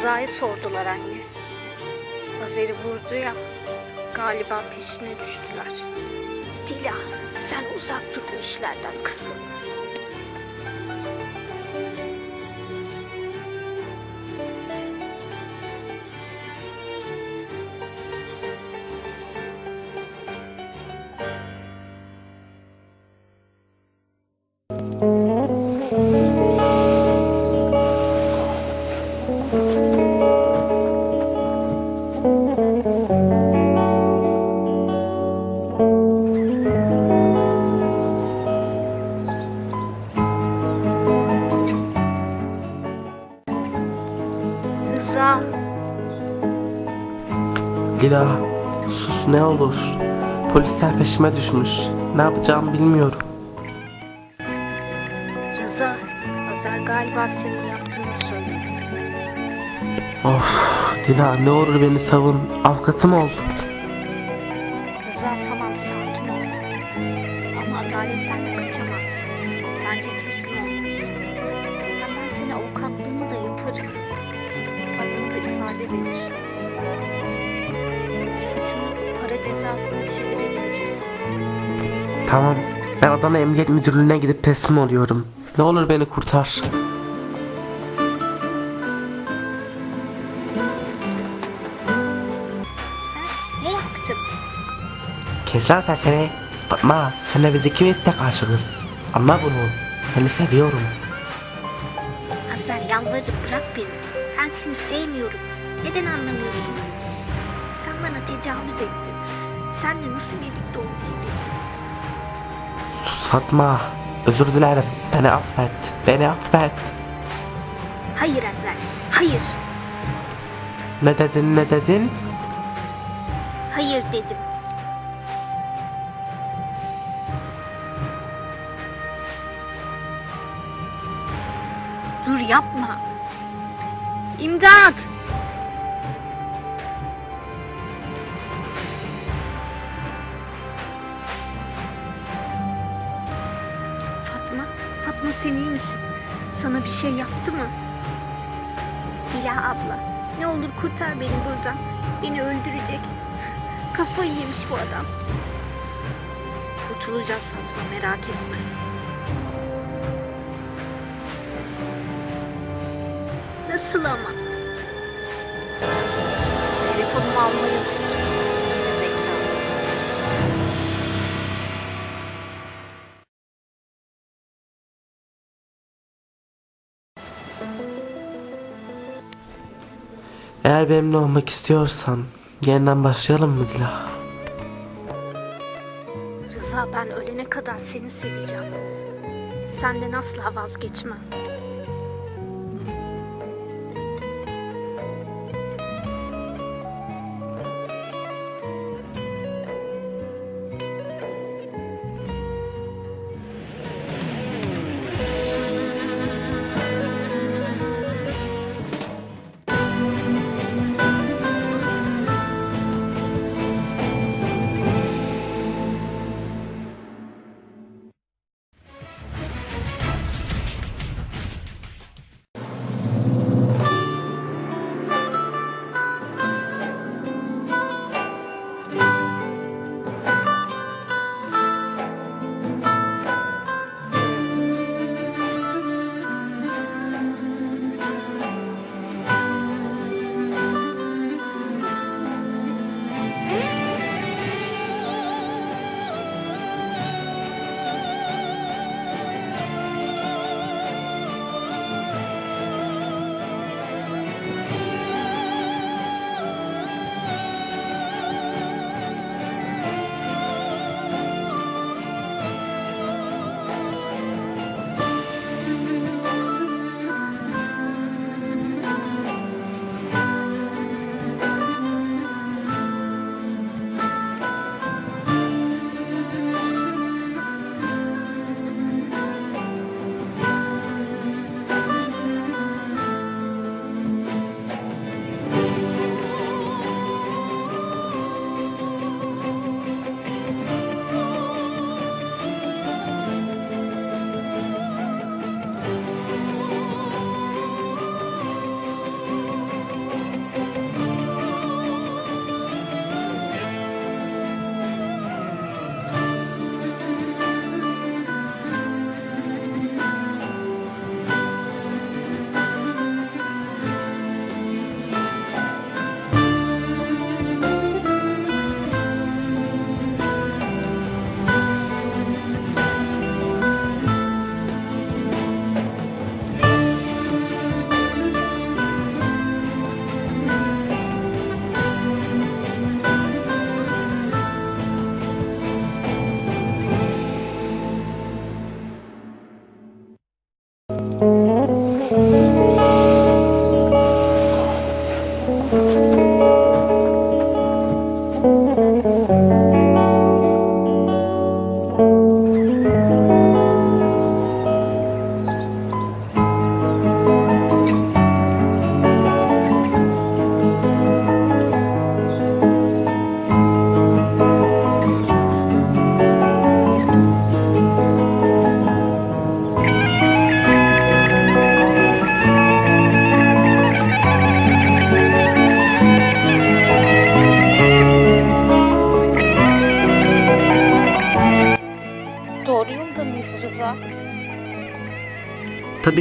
Rıza'yı sordular anne. Azer'i vurdu ya. Galiba peşine düştüler. Dila sen uzak dur bu işlerden kızım. Rıza Dila sus ne olur. Polisler peşime düşmüş. Ne yapacağımı bilmiyorum. Rıza, Azer galiba senin yaptığını söyledi. Of Dila ne olur beni savun. Avukatım ol. Rıza tamam sakin ol. Ama adaletten de kaçamazsın. Bence teslim olmalısın. Hem ben senin avukatlığını da yaparım. İfade verir. Suçunu para cezasına çevirebiliriz. Tamam ben Adana Emniyet Müdürlüğü'ne gidip teslim oluyorum. Ne olur beni kurtar. Ne yaptım? Kes lan sesini. Bakma sen de biz ikimiz tek aşığız. Anla bunu. Seni seviyorum. Azer yalvarırım bırak beni. Ben seni sevmiyorum. Neden anlamıyorsun? Sen bana tecavüz ettin. Senle nasıl birlikte oluruz biz? Sus Fatma. Özür dilerim. Beni affet. Beni affet. Hayır Azer, hayır. Ne dedin ne dedin? Hayır dedim. Dur yapma. İmdat! Fatma, Fatma sen iyi misin? Sana bir şey yaptı mı? Dila abla, ne olur kurtar beni buradan. Beni öldürecek. Kafayı yemiş bu adam. Kurtulacağız Fatma merak etme. Nasıl ama? Telefonumu almayı unuttum. Geri zekalı. Eğer benimle olmak istiyorsan yeniden başlayalım mı Dila? Rıza ben ölene kadar seni seveceğim. Senden asla vazgeçmem.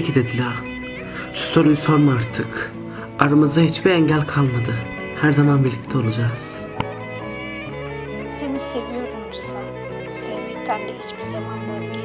Ki de Dila. Şu soruyu sorma artık. Aramızda hiçbir engel kalmadı. Her zaman birlikte olacağız. Seni seviyorum Rıza. Sevmekten de hiçbir zaman vazgeçmeyeceğim.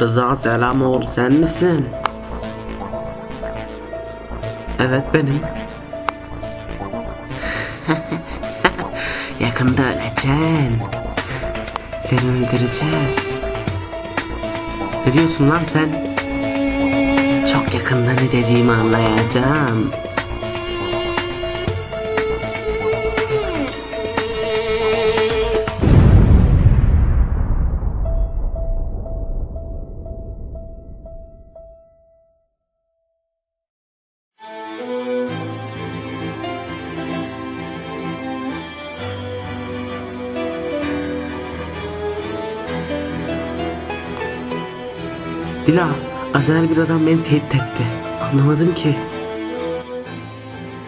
Rıza selam oğul sen misin? Evet benim. Yakında öleceksin. Seni öldüreceğiz. Ne diyorsun lan sen? Çok yakında ne dediğimi anlayacaksın. Dila, Azel bir adam beni tehdit etti. Anlamadım ki.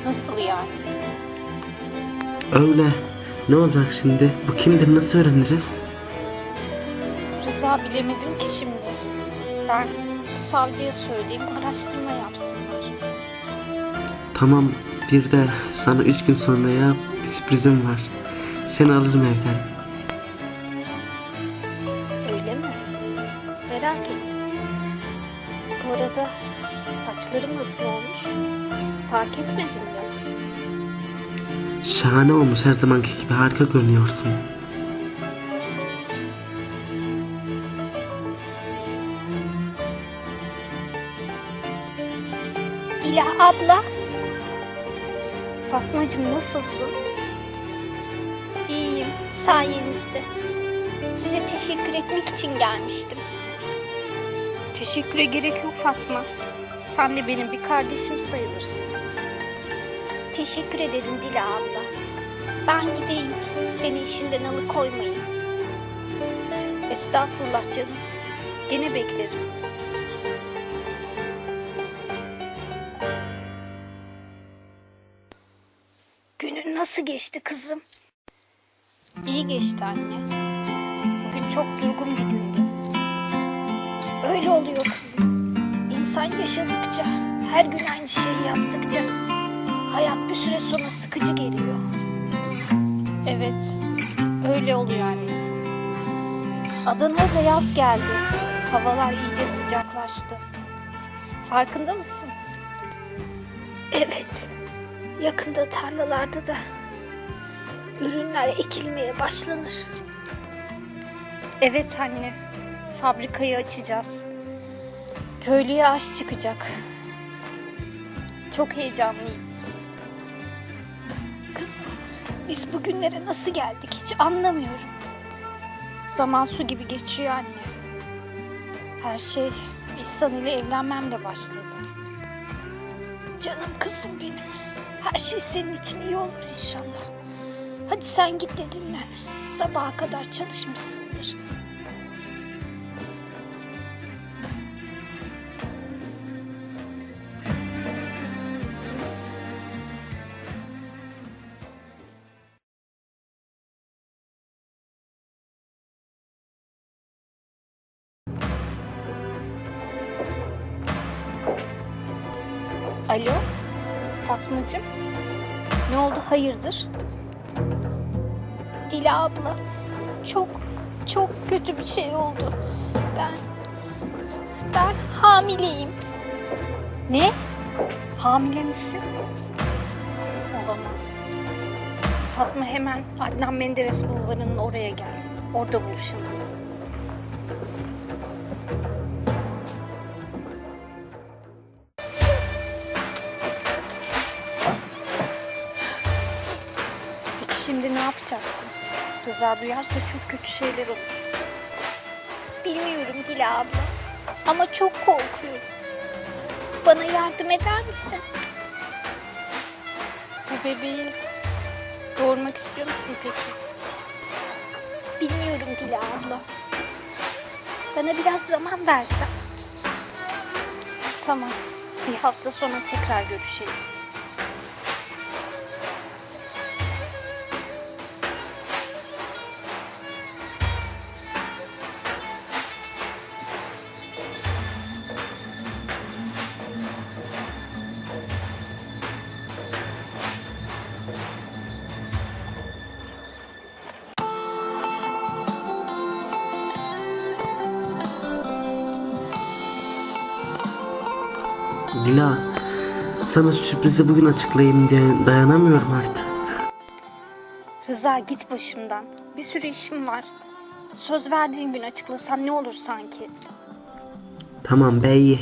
Nasıl yani? Öyle. Ne olacak şimdi? Bu kimdir nasıl öğreniriz? Rıza bilemedim ki şimdi. Ben savcıya söyleyeyim araştırma yapsınlar. Tamam bir de sana üç gün sonraya bir sürprizim var. Seni alırım evden. Öyle mi? Merak ettim. Bu arada saçlarım nasıl olmuş? Fark etmedin mi? Şahane olmuş her zamanki gibi harika görünüyorsun. Dila abla. Fatmacığım nasılsın? İyiyim, sayenizde. Size teşekkür etmek için gelmiştim. Teşekküre gerek yok Fatma. Sen de benim bir kardeşim sayılırsın. Teşekkür ederim Dila abla. Ben gideyim. Seni işinden alıkoymayayım. Estağfurullah canım. Gene beklerim. Günün nasıl geçti kızım? İyi geçti anne. Bugün çok durgun bir gündü. Öyle oluyor kızım. İnsan yaşadıkça, her gün aynı şeyi yaptıkça hayat bir süre sonra sıkıcı geliyor. Evet, öyle oluyor anne. Adana'ya da yaz geldi. Havalar iyice sıcaklaştı. Farkında mısın? Evet. Yakında tarlalarda da ürünler ekilmeye başlanır. Evet anne. Fabrikayı açacağız. Köylüye aş çıkacak. Çok heyecanlıyım. Kızım, biz bugünlere nasıl geldik hiç anlamıyorum. Zaman su gibi geçiyor anne. Her şey İhsan ile evlenmemle başladı. Canım kızım benim. Her şey senin için iyi olur inşallah. Hadi sen git de dinlen. Sabaha kadar çalışmışsındır. Alo? Fatmacığım? Ne oldu hayırdır? Dila abla. Çok çok kötü bir şey oldu. Ben ben hamileyim. Ne? Hamile misin? Olamaz. Fatma hemen Adnan Menderes bulvarının oraya gel. Orada buluşalım. Yapacaksın? Rıza duyarsa çok kötü şeyler olur. Bilmiyorum Dila abla. Ama çok korkuyorum. Bana yardım eder misin? Bu bebeği doğurmak istiyor musun peki? Bilmiyorum Dila abla. Bana biraz zaman versen. Tamam. Bir hafta sonra tekrar görüşelim. Dila, sana sürprizi bugün açıklayayım diye dayanamıyorum artık. Rıza git başımdan. Bir sürü işim var. Söz verdiğin gün açıklasan ne olur sanki. Tamam be iyi.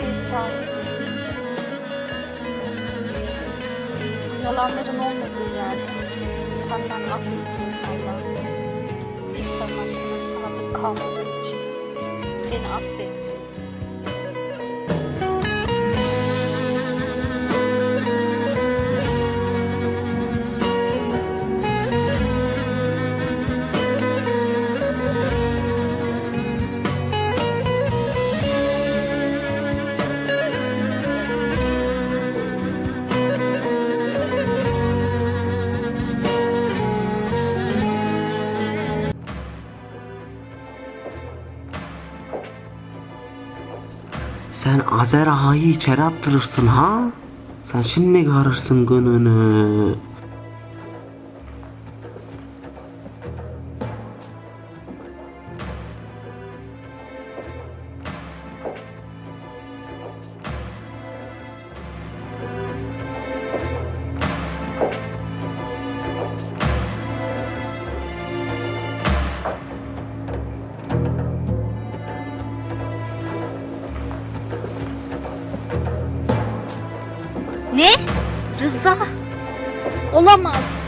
Şey sahip. Yalanların olmadığı yerde senden af diliyorum Allah'ım. İnsanın aşkına sadık kalmadığım için beni affet. Sen Azer Ağa'yı içeri attırırsın ha? Sen şimdi görürsün gününü. Ne? Rıza? Olamaz.